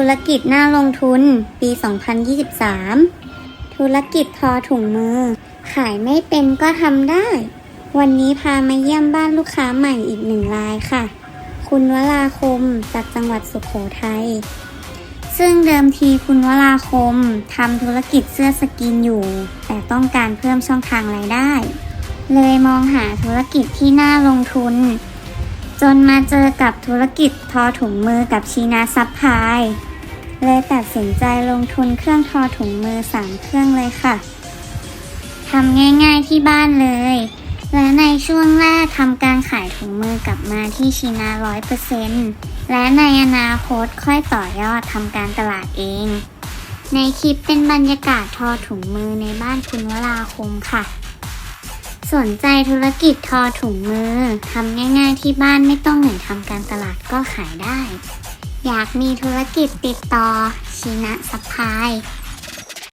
ธุรกิจน่าลงทุน ปี 2023 ธุรกิจทอถุงมือ ขายไม่เป็นก็ทำได้ วันนี้พามาเยี่ยมบ้านลูกค้าใหม่อีกหนึ่งรายค่ะ คุณวราคมจากจังหวัดสุขโขทัย ซึ่งเดิมทีคุณวราคมทำธุรกิจเสื้อสกินอยู่ แต่ต้องการเพิ่มช่องทางรายได้ เลยมองหาธุรกิจที่น่าลงทุน จนมาเจอกับธุรกิจทอถุงมือกับชีนาซับพลาย เลยตัดสินใจลงทุนเครื่องทอถุงมือ 3 เครื่องเลยค่ะทำง่ายๆที่บ้านเลย และในช่วงแรกทำการขายถุงมือกลับมาที่ชีนา100%และในอนาคตค่อยต่อยอดทำการตลาดเอง ในคลิปเป็นบรรยากาศทอถุงมือในบ้านคุณวราคมค่ะ สนใจธุรกิจทอถุงมือทำง่ายๆที่บ้านไม่ต้องเหนื่อยทำการตลาดก็ขายได้ อยากมีธุรกิจติดต่อชินะสัพพาย